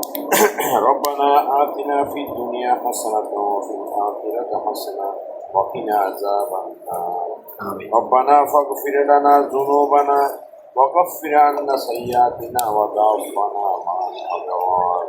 ربنا آتنا في الدنيا حسنة وفي الآخرة حسنة وقنا عذاب النار. ربنا فاغفر لنا ذنوبنا وكفر عنا سيئاتنا وتوفنا مع الأبرار.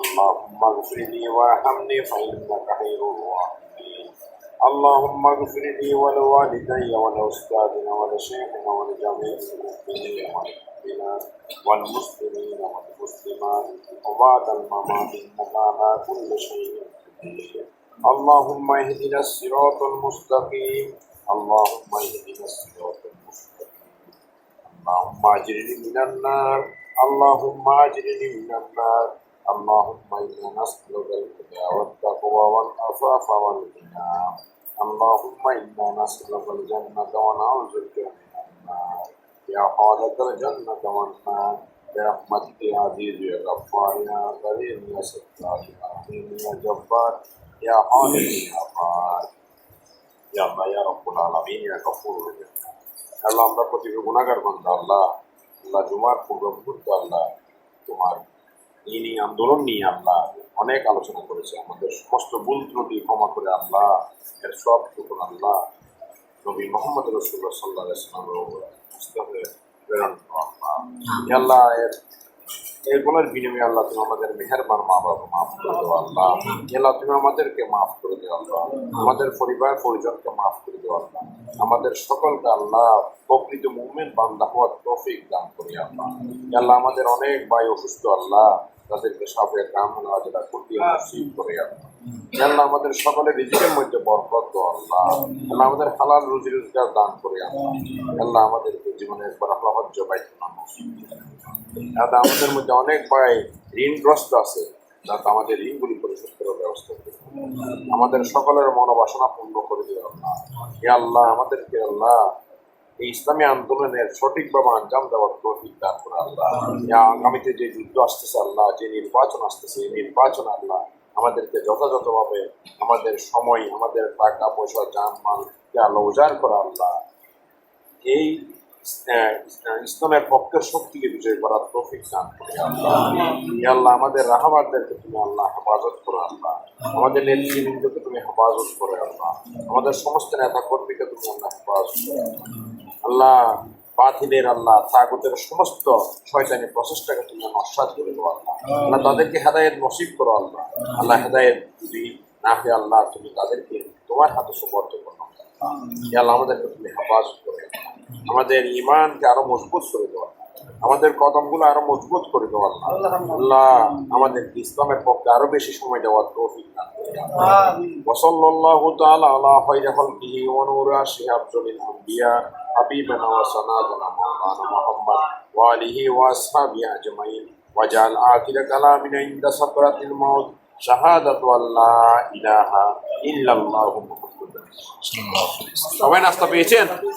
اللهم اغفر لي وارحمني فإنك خير الراحمين. اللهم اغفر لي ولوالدي ولأستاذنا ولشيخنا ولجميع المؤمنين والمؤمنات والمسلمين والمسلمات. وبعد الممات إنك على كل شيء قدير اللهم اهدنا الصراط المستقيم اللهم اهدنا الصراط المستقيم اللهم اجرني من النار اللهم اجرني من النار اللهم انا نسالك الهدى والتقوى والعفاف والغنى اللهم انا نسالك الجنه ونعوذ بك من النار يا خالق الجنه والنار برحمتك يا عزيز يا غفار يا كريم يا ستار يا رحيم يا جبار يا خالق يا بار يا الله يا رب العالمين يا غفور يا আল্লাহ আমরা প্রতিটি গুণাগার বান্দা আল্লাহ আল্লাহ জুমার পূর্ব মুহূর্তে আল্লাহ তোমার এই নিয়ে আন্দোলন নিয়ে আল্লাহ অনেক আলোচনা করেছে আমাদের সমস্ত ভুল ত্রুটি ক্ষমা করে আল্লাহ এর সব টুকুন আল্লাহ নবী মোহাম্মদ রসুল্লাহ সাল্লাহ ইসলামের প্রেরণ করো আল্লাহ এর বিনিময়ে আল্লাহ তুমি আমাদের মেহেরবান মা বাবা মাফ করে দেও, আল্লাহ। আল্লাহ তুমি আমাদেরকে মাফ করে দেও, আল্লাহ। আমাদের পরিবার পরিজনকে মাফ করে দেও, আল্লাহ। আমাদের সকলকে আল্লাহ প্রকৃত মুভমেন্ট বান্দা হওয়ার তৌফিক দান করি, আল্লাহ। আল্লাহ আমাদের অনেক ভাই অসুস্থ, আল্লাহ। তাদেরকে সাপে কাম হাজরা কুটিয়ে নসিব করে, আল্লাহ। আল্লাহ আমাদের সকলের রিজিকের মধ্যে বরকত আল্লাহ। আল্লাহ আমাদের হালাল রুজি রোজগার দান করে আল্লাহ। আল্লাহ আমাদেরকে জীবনে একবার আল্লাহ হজ্জ বাইতুল্লাহ নসিব করে আল্লাহ। যাতে আমাদের মধ্যে অনেক ভাই ঋণগ্রস্ত আছে, যাতে আমাদের ঋণগুলি পরিশোধ করার ব্যবস্থা করে। আমাদের সকলের মনোবাসনা পূর্ণ করে দিও আল্লাহ। হে আল্লাহ, আমাদেরকে আল্লাহ এই ইসলামী আন্দোলনের সঠিকভাবে আঞ্জাম দেওয়ার তৌফিক দান করে আল্লাহ। আগামীতে যে যুদ্ধ আসতেছে আল্লাহ, যে নির্বাচন আসতেছে, এই নির্বাচন আল্লাহ আমাদেরকে যথাযথভাবে আমাদের সময় আমাদের টাকা পয়সা যানমাল আল্লাহ উজাড় করা আল্লাহ এই ইসলামের পক্ষের শক্তিকে বিজয় করার তৌফিক দান করে আল্লাহ। আল্লাহ আমাদের রাহাবারদেরকে তুমি আল্লাহ হেফাজত করো আল্লাহ। আমাদের নেতৃবৃন্দকে তুমি হেফাজত করে আল্লাহ। আমাদের সমস্ত নেতা কর্মীকে তুমি আল্লাহ হেফাজত করে আল্লাহ। আল্লাহ বাতিলের আল্লাহ তাগুতের সমস্ত শয়তানি প্রচেষ্টাকে তুমি নস্বাত করে দেবো আল্লাহ আল্লাহ তাদেরকে হেদায়েত নসিব করো আল্লাহ আল্লাহ হেদায়েত যদি না হয় আল্লাহ তুমি তাদেরকে তোমার হাতে সুবর্ত করো ইয়া আল্লাহ আমাদেরকে তুমি হেফাজত করে দাও। আমাদের ইমানকে আরো মজবুত করে দেওয়া আমাদের কদমগুলো আরো মজবুত করে দেওয়া আল্লাহ আমাদের ইসলামের পক্ষে আরো বেশি সময় দেওয়ার তৌফিক দান করে দাও। وصلى الله تعالى على خير خلقه ونور شهاب الأنبياء حبيبنا وصنادنا مولانا محمد وآله وأصحابه أجمعين وجعل آخر كلامنا عند سكرة الموت شهادة أن لا إله إلا الله محمد صلى الله عليه وسلم